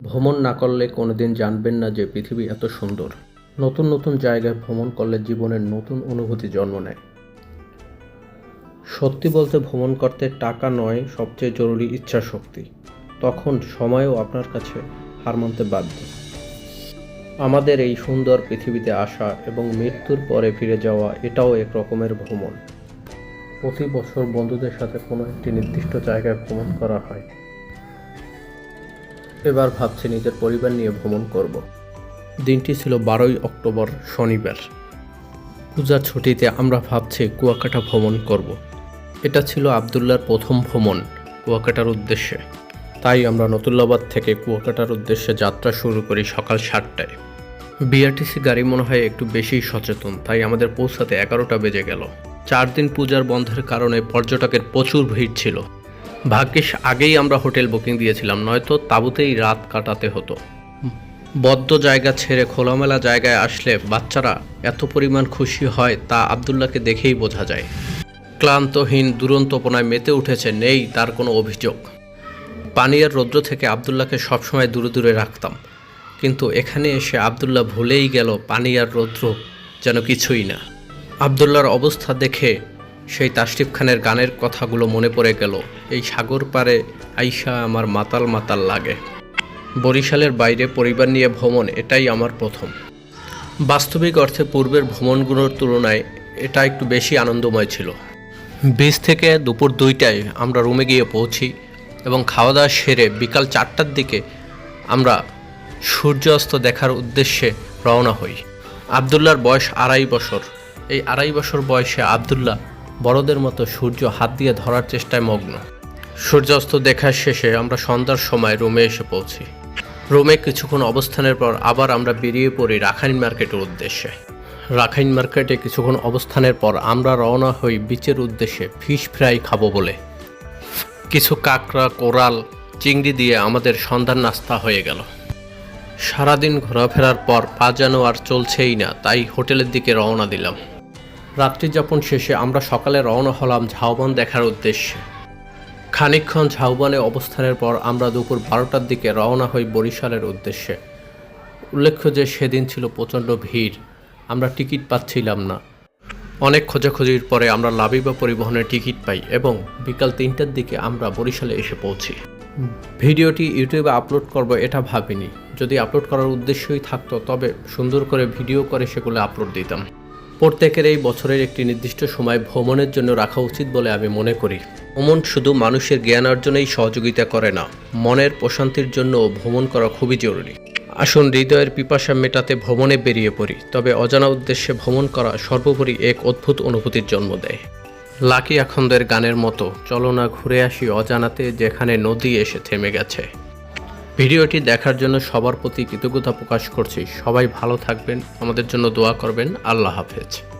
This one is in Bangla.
ভ্রমণ না করলে কোনোদিন জানবেন না যে পৃথিবী এত সুন্দর। নতুন নতুন জায়গায় ভ্রমণ করলে জীবনের নতুন অনুভূতি জন্ম নেয়। সত্যি বলতে ভ্রমণ করতে টাকা নয়, সবচেয়ে জরুরি ইচ্ছা শক্তি তখন সময়ও আপনার কাছে হার মানতে বাধ্য। আমাদের এই সুন্দর পৃথিবীতে আসা এবং মৃত্যুর পরে ফিরে যাওয়া এটাও এক রকমের ভ্রমণ। প্রতি বছর বন্ধুদের সাথে কোনো একটি নির্দিষ্ট জায়গায় ভ্রমণ করা হয়। এবার ভাবছি নিজের পরিবার নিয়ে ভ্রমণ করব। দিনটি ছিল বারোই অক্টোবর শনিবার। পূজার ছুটিতে আমরা ভাবছি কুয়াকাটা ভ্রমণ করব। এটা ছিল আবদুল্লার প্রথম ভ্রমণ কুয়াকাটার উদ্দেশ্যে। তাই আমরা নতুল্লাবাদ থেকে কুয়াকাটার উদ্দেশ্যে যাত্রা শুরু করি সকাল সাতটায়। বিআরটিসি গাড়ি মনে হয় একটু বেশিই সচেতন, তাই আমাদের পৌঁছাতে এগারোটা বেজে গেল। চার দিন পূজার বন্ধের কারণে পর্যটকের প্রচুর ভিড় ছিল। ভাগ্যিস আগেই আমরা হোটেল বুকিং দিয়েছিলাম, নয়তো তাঁবুতেই রাত কাটাতে হতো। বদ্ধ জায়গা ছেড়ে খোলামেলা জায়গায় আসলে বাচ্চারা এত পরিমাণ খুশি হয় তা আবদুল্লাহকে দেখেই বোঝা যায়। ক্লান্তহীন দুরন্তপনায় মেতে উঠেছে, নেই তার কোনো অভিযোগ। পানিয়ার রৌদ্র থেকে আবদুল্লাহকে সবসময় দূরে দূরে রাখতাম। কিন্তু এখানে এসে আবদুল্লাহ ভুলেই গেল পানিয়ার রৌদ্র যেন কিছুই না। আবদুল্লাহর অবস্থা দেখে সেই তাসটিফ খানের গানের কথাগুলো মনে পড়ে গেল। এই সাগর পারে আইসা আমার মাতাল মাতাল লাগে। বরিশালের বাইরে পরিবার নিয়ে ভ্রমণ, এটাই আমার প্রথম। বাস্তবিক অর্থে পূর্বের ভ্রমণগুলোর তুলনায় এটা একটু বেশি আনন্দময় ছিল। বিচ থেকে দুপুর দুইটায় আমরা রুমে গিয়ে পৌঁছি এবং খাওয়া দাওয়া সেরে বিকাল চারটার দিকে আমরা সূর্যাস্ত দেখার উদ্দেশ্যে রওনা হই। আবদুল্লার বয়স আড়াই বছর। এই আড়াই বছর বয়সে আবদুল্লাহ বড়দের মতো সূর্য হাত দিয়ে ধরার চেষ্টায় মগ্ন। সূর্যাস্ত দেখার শেষে আমরা সন্ধ্যার সময় রুমে এসে পৌঁছি। রুমে কিছুক্ষণ অবস্থানের পর আবার আমরা বেরিয়ে পড়ি রাখাইন মার্কেটের উদ্দেশ্যে। রাখাইন মার্কেটে কিছুক্ষণ অবস্থানের পর আমরা রওনা হই বিচের উদ্দেশ্যে ফিশ ফ্রাই খাব বলে। কিছু কাঁকড়া, কোরাল, চিংড়ি দিয়ে আমাদের সন্ধ্যার নাস্তা হয়ে গেল। সারাদিন ঘোরাফেরার পর পা যেন আর চলছেই না, তাই হোটেলের দিকে রওনা দিলাম। রাত্রি যাপন শেষে আমরা সকালে রওনা হলাম ঝাউবন দেখার উদ্দেশ্যে। খানিকক্ষণ ঝাউবনে অবস্থানের পর আমরা দুপুর বারোটার দিকে রওনা হই বরিশালের উদ্দেশ্যে। উল্লেখ্য যে সেদিন ছিল প্রচণ্ড ভিড়, আমরা টিকিট পাচ্ছিলাম না। অনেক খোঁজাখুঁজির পরে আমরা লাবিবা পরিবহনের টিকিট পাই এবং বিকাল তিনটার দিকে আমরা বরিশালে এসে পৌঁছি। ভিডিওটি ইউটিউবে আপলোড করব এটা ভাবিনি। যদি আপলোড করার উদ্দেশ্যই থাকতো, তবে সুন্দর করে ভিডিও করে সেগুলো আপলোড দিতাম। প্রত্যেকের এই বছরের একটি নির্দিষ্ট সময় ভ্রমণের জন্য রাখা উচিত বলে আমি মনে করি। ভ্রমণ শুধু মানুষের জ্ঞান অর্জনেই সহযোগিতা করে না, মনের প্রশান্তির জন্য ভ্রমণ করা খুবই জরুরি। আসুন হৃদয়ের পিপাসা মেটাতে ভ্রমণে বেরিয়ে পড়ি, তবে অজানা উদ্দেশ্যে ভ্রমণ করা সর্বোপরি এক অদ্ভুত অনুভূতির জন্ম দেয়। লাকি আখন্দের গানের মতো, চলো না ঘুরে আসি অজানাতে যেখানে নদী এসে থেমে গেছে। ভিডিওটি দেখার জন্য সবার প্রতি কৃতজ্ঞতা প্রকাশ করছি। সবাই ভালো থাকবেন, আমাদের জন্য দোয়া করবেন। আল্লাহ হাফেজ।